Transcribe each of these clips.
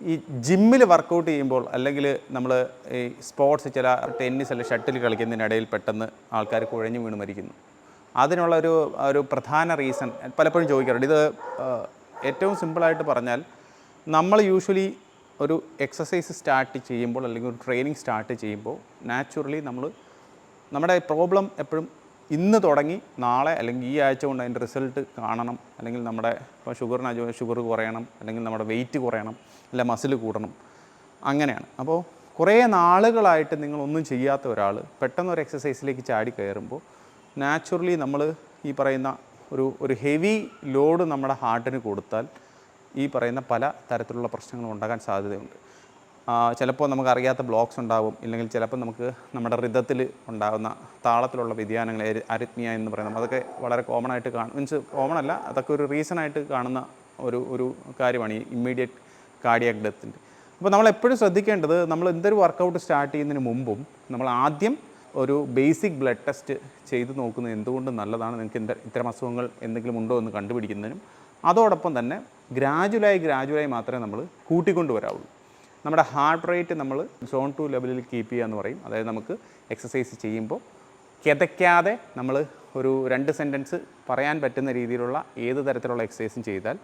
ഈ ജിമ്മിൽ വർക്കൗട്ട് ചെയ്യുമ്പോൾ അല്ലെങ്കിൽ നമ്മൾ ഈ സ്പോർട്സ് ചില ടെന്നീസ് അല്ലെങ്കിൽ ഷട്ടിൽ കളിക്കുന്നതിനിടയിൽ പെട്ടെന്ന് ആൾക്കാർ കുഴഞ്ഞു വീണ് മരിക്കുന്നു. അതിനുള്ള ഒരു ഒരു പ്രധാന റീസൺ പലപ്പോഴും ചോദിക്കാറുണ്ട്. ഇത് ഏറ്റവും സിമ്പിളായിട്ട് പറഞ്ഞാൽ നമ്മൾ യൂഷ്വലി ഒരു എക്സസൈസ് സ്റ്റാർട്ട് ചെയ്യുമ്പോൾ അല്ലെങ്കിൽ ഒരു ട്രെയിനിങ് സ്റ്റാർട്ട് ചെയ്യുമ്പോൾ നാച്ചുറലി നമ്മൾ നമ്മുടെ പ്രോബ്ലം എപ്പോഴും ഇന്ന് തുടങ്ങി നാളെ അല്ലെങ്കിൽ ഈ ആഴ്ച കൊണ്ട് അതിന്റെ റിസൾട്ട് കാണണം. അല്ലെങ്കിൽ നമ്മുടെ ഇപ്പോൾ ഷുഗറിന് ഷുഗർ കുറയണം. അല്ലെങ്കിൽ നമ്മുടെ വെയിറ്റ് കുറയണം. അല്ല മസിൽ കൂടണം. അങ്ങനെയാണ്. അപ്പോൾ കുറേ നാളുകളായിട്ട് നിങ്ങളൊന്നും ചെയ്യാത്ത ഒരാൾ പെട്ടെന്ന് ഒരു എക്സസൈസിലേക്ക് ചാടി കയറുമ്പോൾ നാച്ചുറലി നമ്മൾ ഈ പറയുന്ന ഒരു ഒരു ഹെവി ലോഡ് നമ്മുടെ ഹാർട്ടിന് കൊടുത്താൽ ഈ പറയുന്ന പല തരത്തിലുള്ള പ്രശ്നങ്ങളും ഉണ്ടാകാൻ സാധ്യതയുണ്ട്. ചിലപ്പോൾ നമുക്ക് അറിയാത്ത ബ്ലോക്സ് ഉണ്ടാവും. ഇല്ലെങ്കിൽ ചിലപ്പോൾ നമുക്ക് നമ്മുടെ ഋതത്തിൽ ഉണ്ടാകുന്ന താളത്തിലുള്ള വ്യതിയാനങ്ങൾ അരിത്മിയ എന്ന് പറയുന്നത്. അതൊക്കെ വളരെ കോമൺ ആയിട്ട് കാണും. മീൻസ് കോമൺ അല്ല അതൊക്കെ ഒരു റീസൺ ആയിട്ട് കാണുന്ന ഒരു ഒരു കാര്യമാണ് ഈ ഇമ്മീഡിയറ്റ് കാർഡിയാക് ഡെത്തിന്റെ അപ്പോൾ നമ്മൾ എപ്പോഴും ശ്രദ്ധിക്കേണ്ടത് നമ്മൾ എന്തൊരു വർക്കൗട്ട് സ്റ്റാർട്ട് ചെയ്യുന്നതിന് മുമ്പും നമ്മൾ ആദ്യം ഒരു ബേസിക് ബ്ലഡ് ടെസ്റ്റ് ചെയ്ത് നോക്കുന്നത് എന്തുകൊണ്ട് നല്ലതാണ് നിങ്ങൾക്ക് എന്ത ഇത്തരം അസുഖങ്ങൾ എന്തെങ്കിലും ഉണ്ടോ എന്ന് കണ്ടുപിടിക്കുന്നതിനും അതോടൊപ്പം തന്നെ ഗ്രാജുവലായി ഗ്രാജുവലായി മാത്രമേ നമ്മൾ കൂട്ടിക്കൊണ്ടുവരാവുള്ളൂ. നമ്മുടെ ഹാർട്ട് റേറ്റ് നമ്മൾ സോൺ ടു ലെവലിൽ കീപ്പ് ചെയ്യുക എന്ന് പറയും. അതായത് നമുക്ക് എക്സസൈസ് ചെയ്യുമ്പോൾ കിതയ്ക്കാതെ നമ്മൾ ഒരു രണ്ട് സെന്റൻസ് പറയാൻ പറ്റുന്ന രീതിയിലുള്ള ഏത് തരത്തിലുള്ള എക്സസൈസും ചെയ്താൽ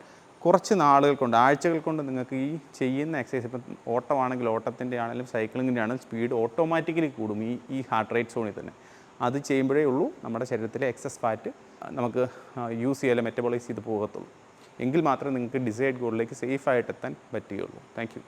കുറച്ച് നാളുകൾ കൊണ്ട് ആഴ്ചകൾ കൊണ്ട് നിങ്ങൾക്ക് ഈ ചെയ്യുന്ന എക്സസൈസ് ഇപ്പം ഓട്ടമാണെങ്കിൽ ഓട്ടത്തിന്റെ ആണെങ്കിലും സൈക്ലിങ്ങിന്റെ ആണെങ്കിലും സ്പീഡ് ഓട്ടോമാറ്റിക്കലി കൂടും ഈ ഈ ഹാർട്ട് റേറ്റ് സോണിൽ തന്നെ. അത് ചെയ്യുമ്പോഴേ ഉള്ളൂ നമ്മുടെ ശരീരത്തിലെ എക്സസ് ഫാറ്റ് നമുക്ക് യൂസ് ചെയ്യാൻ മെറ്റബോളൈസ് ചെയ്ത് പോകത്തുള്ളൂ. എങ്കിൽ മാത്രമേ നിങ്ങൾക്ക് ഡിസൈഡ് ഗോളിലേക്ക് സേഫായിട്ട് എത്താൻ പറ്റുകയുള്ളൂ. താങ്ക്